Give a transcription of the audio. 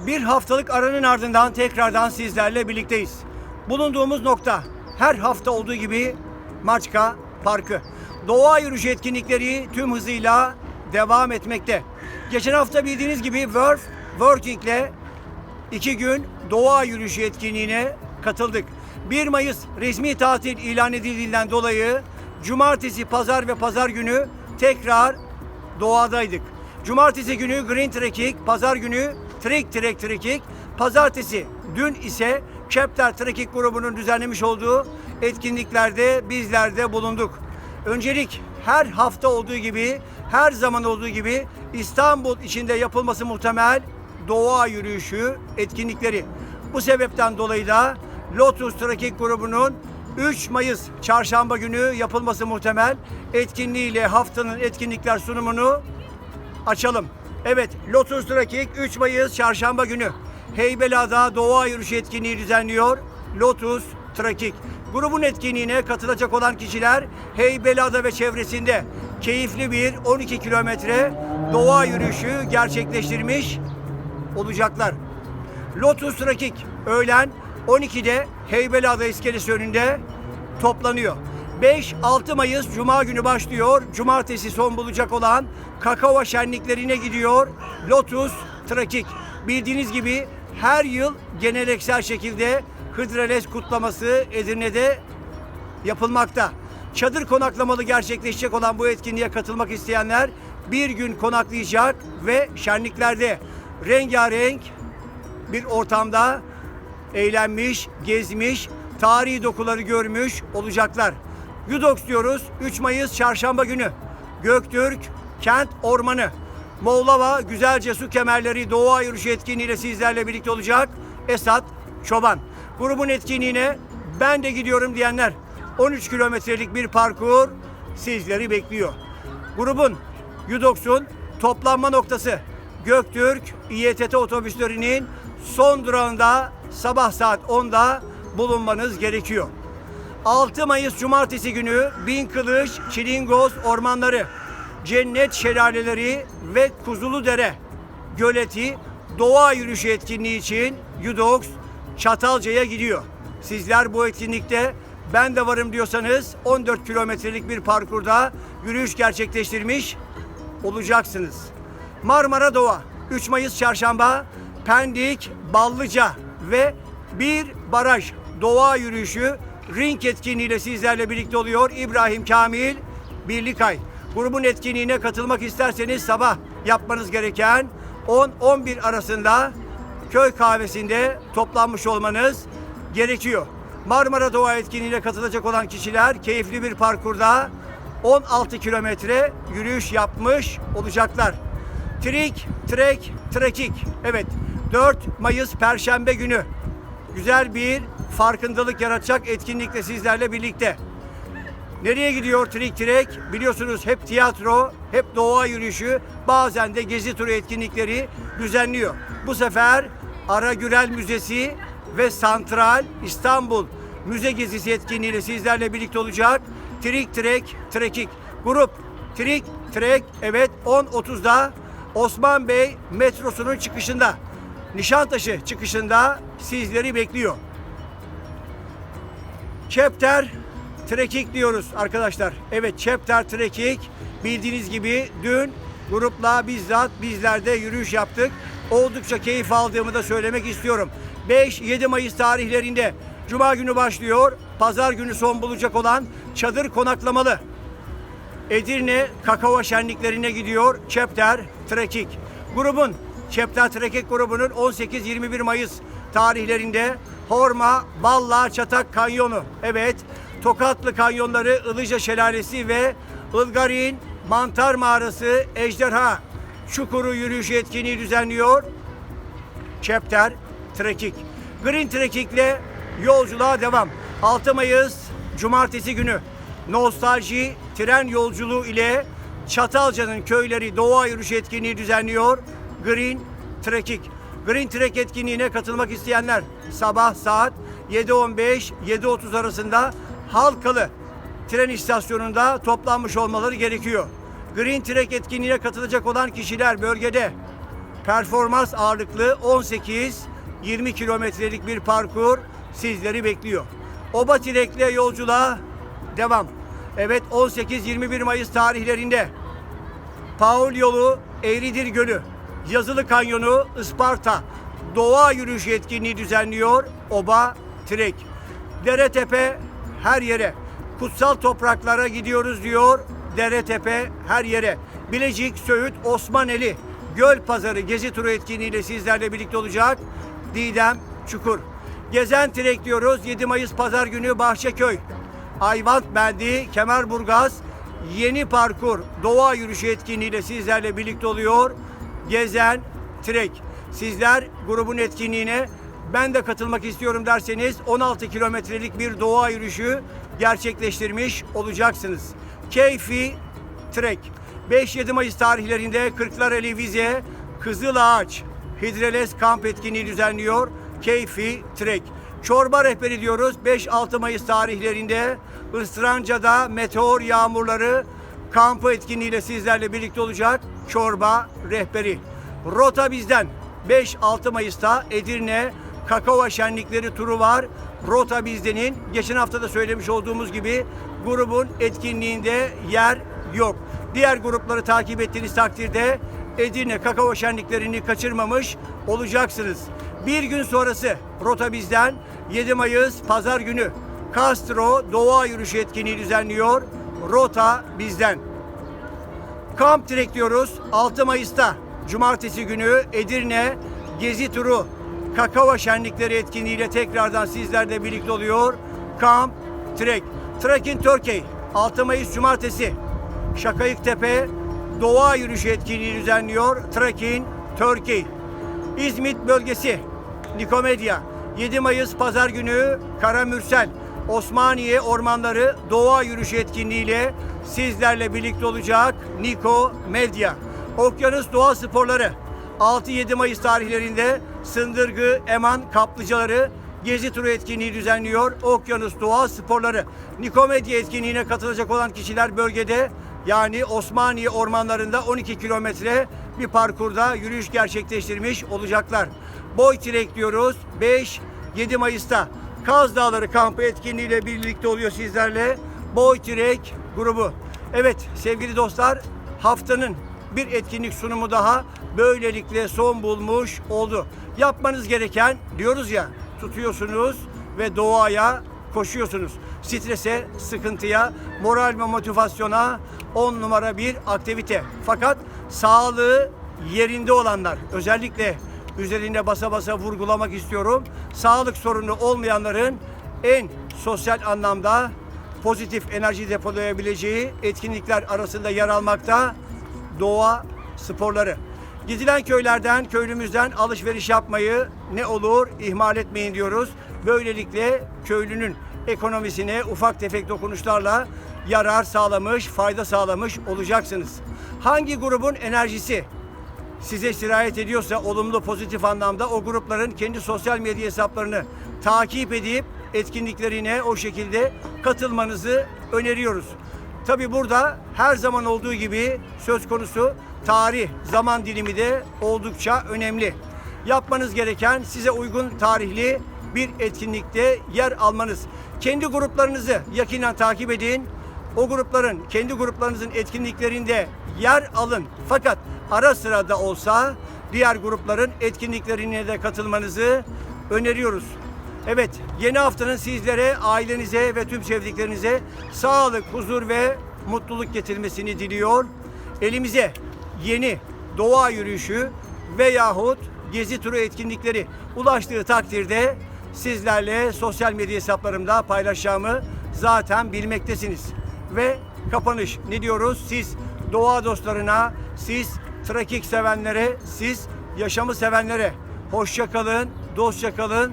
Bir haftalık aranın ardından tekrardan sizlerle birlikteyiz. Bulunduğumuz nokta her hafta olduğu gibi Maçka Parkı. Doğa yürüyüşü etkinlikleri tüm hızıyla devam etmekte. Geçen hafta bildiğiniz gibi World Working ile iki gün doğa yürüyüşü etkinliğine katıldık. 1 Mayıs resmi tatil ilan edildiğinden dolayı cumartesi, pazar ve pazar günü tekrar doğadaydık. Cumartesi günü Green Trekking, pazar günü Trek Trek Trekking, pazartesi dün ise Chapter Trekking grubunun düzenlemiş olduğu etkinliklerde bizler de bulunduk. Öncelik her hafta olduğu gibi, her zaman olduğu gibi İstanbul içinde yapılması muhtemel doğa yürüyüşü etkinlikleri. Bu sebepten dolayı da Lotus Trekking grubunun 3 Mayıs çarşamba günü yapılması muhtemel etkinliğiyle haftanın etkinlikler sunumunu açalım. Evet, Lotus Trekking 3 Mayıs çarşamba günü Heybeliada Doğa Yürüyüşü etkinliği düzenliyor. Lotus Trekking. Grubun etkinliğine katılacak olan kişiler Heybeliada ve çevresinde keyifli bir 12 kilometre doğa yürüyüşü gerçekleştirmiş olacaklar. Lotus Trekking öğlen 12'de Heybeliada iskelesi önünde toplanıyor. 5-6 Mayıs Cuma günü başlıyor. Cumartesi son bulacak olan kakao şenliklerine gidiyor. Lotus Trekking. Bildiğiniz gibi her yıl geleneksel şekilde Hıdrellez kutlaması Edirne'de yapılmakta. Çadır konaklamalı gerçekleşecek olan bu etkinliğe katılmak isteyenler bir gün konaklayacak ve şenliklerde rengarenk bir ortamda eğlenmiş, gezmiş, tarihi dokuları görmüş olacaklar. Yudox diyoruz 3 Mayıs çarşamba günü. Göktürk Kent Ormanı. Moğlava Güzelce Su Kemerleri Doğa Yürüyüşü etkinliğiyle sizlerle birlikte olacak. Esat Çoban. Grubun etkinliğine ben de gidiyorum diyenler 13 kilometrelik bir parkur sizleri bekliyor. Grubun Yudox'un toplanma noktası Göktürk İETT otobüslerinin son durağında sabah saat 10'da bulunmanız gerekiyor. 6 Mayıs Cumartesi günü Bin Kılıç, Çilingoz ormanları, Cennet Şelaleleri ve Kuzuludere Göleti doğa yürüyüşü etkinliği için Yudox Çatalca'ya gidiyor. Sizler bu etkinlikte ben de varım diyorsanız 14 kilometrelik bir parkurda yürüyüş gerçekleştirmiş olacaksınız. Marmara Doğa 3 Mayıs Çarşamba Pendik, Ballıca ve bir baraj doğa yürüyüşü ring etkinliğiyle sizlerle birlikte oluyor. İbrahim Kamil Birlikay. Grubun etkinliğine katılmak isterseniz sabah yapmanız gereken 10-11 arasında köy kahvesinde toplanmış olmanız gerekiyor. Marmara Doğa etkinliğine katılacak olan kişiler keyifli bir parkurda 16 kilometre yürüyüş yapmış olacaklar. Trik, trek, trekik. Evet 4 Mayıs Perşembe günü güzel bir farkındalık yaratacak etkinlikle sizlerle birlikte. Nereye gidiyor Trik Trek? Biliyorsunuz hep tiyatro, hep doğa yürüyüşü, bazen de gezi turu etkinlikleri düzenliyor. Bu sefer Aragürel Müzesi ve Santral İstanbul Müze Gezisi etkinliğiyle sizlerle birlikte olacak. Trik Trek, Trekik. Grup Trik Trek, evet 10.30'da Osman Bey metrosunun çıkışında. Nişantaşı çıkışında sizleri bekliyor. Chapter Trekking diyoruz arkadaşlar. Evet Chapter Trekking bildiğiniz gibi dün grupla bizzat bizler de yürüyüş yaptık. Oldukça keyif aldığımı da söylemek istiyorum. 5-7 Mayıs tarihlerinde Cuma günü başlıyor. Pazar günü son bulacak olan çadır konaklamalı. Edirne kakao şenliklerine gidiyor Chapter Trekking. Grubun Chapter Trekking grubunun 18-21 Mayıs tarihlerinde Horma, Balla, Çatak Kanyonu. Evet, Tokatlı Kanyonları, Ilıca Şelalesi ve Ilgarin Mantar Mağarası Ejderha Çukuru yürüyüş etkinliği düzenliyor. Chapter Trekking. Green Trekking ile yolculuğa devam. 6 Mayıs Cumartesi günü nostalji tren yolculuğu ile Çatalca'nın köyleri doğa yürüyüş etkinliği düzenliyor. Green Trekking. Green Trek etkinliğine katılmak isteyenler sabah saat 7.15-7.30 arasında Halkalı tren istasyonunda toplanmış olmaları gerekiyor. Green Trek etkinliğine katılacak olan kişiler bölgede performans ağırlıklı 18-20 kilometrelik bir parkur sizleri bekliyor. Oba Tirek'le yolculuğa devam. Evet 18-21 Mayıs tarihlerinde Paul yolu, Eğridir Gölü, Yazılı Kanyonu, Isparta, Doğa Yürüyüşü etkinliği düzenliyor Oba Trek. Dere tepe her yere, kutsal topraklara gidiyoruz diyor Dere tepe her yere. Bilecik, Söğüt, Osmaneli, Göl Pazarı Gezi Turu etkinliğiyle sizlerle birlikte olacak. Didem Çukur. Gezen Trek diyoruz 7 Mayıs Pazar günü Bahçeköy. Ayvant Bendi, Kemerburgaz, Yeni Parkur Doğa Yürüyüşü etkinliğiyle sizlerle birlikte oluyor. Gezen Trek. Sizler grubun etkinliğine ben de katılmak istiyorum derseniz 16 kilometrelik bir doğa yürüyüşü gerçekleştirmiş olacaksınız. Keyfi Trek. 5-7 Mayıs tarihlerinde Kırklareli Vize, Kızılağaç, Hidreles kamp etkinliği düzenliyor. Keyfi Trek. Çorba rehberi diyoruz. 5-6 Mayıs tarihlerinde Istranca'da meteor yağmurları kampı etkinliğiyle sizlerle birlikte olacak. Çorba rehberi. Rota bizden. 5-6 Mayıs'ta Edirne Kakao Şenlikleri turu var. Rota bizdenin geçen hafta da söylemiş olduğumuz gibi grubun etkinliğinde yer yok. Diğer grupları takip ettiğiniz takdirde Edirne Kakao Şenliklerini kaçırmamış olacaksınız. Bir gün sonrası Rota bizden 7 Mayıs Pazar günü Castro Doğa Yürüyüşü etkinliği düzenliyor. Rota bizden. Kamp Trek diyoruz 6 Mayıs'ta Cumartesi günü Edirne Gezi Turu Kakao Şenlikleri etkinliğiyle tekrardan sizlerle birlikte oluyor. Kamp Trek. Trekking Turkey 6 Mayıs Cumartesi Şakayıktepe Doğa Yürüyüşü etkinliği düzenliyor. Trekking Turkey. İzmit bölgesi Nikomedya 7 Mayıs Pazar günü Karamürsel Osmaniye Ormanları Doğa Yürüyüşü etkinliğiyle sizlerle birlikte olacak Niko Medya. Okyanus Doğa Sporları 6-7 Mayıs tarihlerinde Sındırgı, Eman Kaplıcaları Gezi turu etkinliği düzenliyor. Okyanus Doğa Sporları. Nikomedya etkinliğine katılacak olan kişiler bölgede yani Osmaniye ormanlarında 12 kilometre bir parkurda yürüyüş gerçekleştirmiş olacaklar. Boy Trek diyoruz 5-7 Mayıs'ta Kaz Dağları kampı etkinliğiyle birlikte oluyor sizlerle. Boy Trek grubu. Evet sevgili dostlar haftanın bir etkinlik sunumu daha böylelikle son bulmuş oldu. Yapmanız gereken diyoruz ya tutuyorsunuz ve doğaya koşuyorsunuz. Strese, sıkıntıya, moral ve motivasyona 10 numara bir aktivite. Fakat sağlığı yerinde olanlar özellikle üzerinde basa basa vurgulamak istiyorum. Sağlık sorunu olmayanların en sosyal anlamda pozitif enerji depolayabileceği etkinlikler arasında yer almakta doğa sporları. Gidilen köylerden, köylümüzden alışveriş yapmayı ne olur ihmal etmeyin diyoruz. Böylelikle köylünün ekonomisine ufak tefek dokunuşlarla yarar sağlamış, fayda sağlamış olacaksınız. Hangi grubun enerjisi size sirayet ediyorsa olumlu pozitif anlamda o grupların kendi sosyal medya hesaplarını takip edip etkinliklerine o şekilde katılmanızı öneriyoruz. Tabi burada her zaman olduğu gibi söz konusu tarih, zaman dilimi de oldukça önemli. Yapmanız gereken size uygun tarihli bir etkinlikte yer almanız. Kendi gruplarınızı yakinen takip edin. O grupların, kendi gruplarınızın etkinliklerinde yer alın. Fakat ara sıra da olsa diğer grupların etkinliklerine de katılmanızı öneriyoruz. Evet, yeni haftanın sizlere, ailenize ve tüm sevdiklerinize sağlık, huzur ve mutluluk getirmesini diliyor. Elimize yeni doğa yürüyüşü veyahut gezi turu etkinlikleri ulaştığı takdirde sizlerle sosyal medya hesaplarımda paylaşacağımı zaten bilmektesiniz. Ve kapanış ne diyoruz? Siz doğa dostlarına, siz trekking sevenlere, siz yaşamı sevenlere. Hoşça kalın, dostça kalın,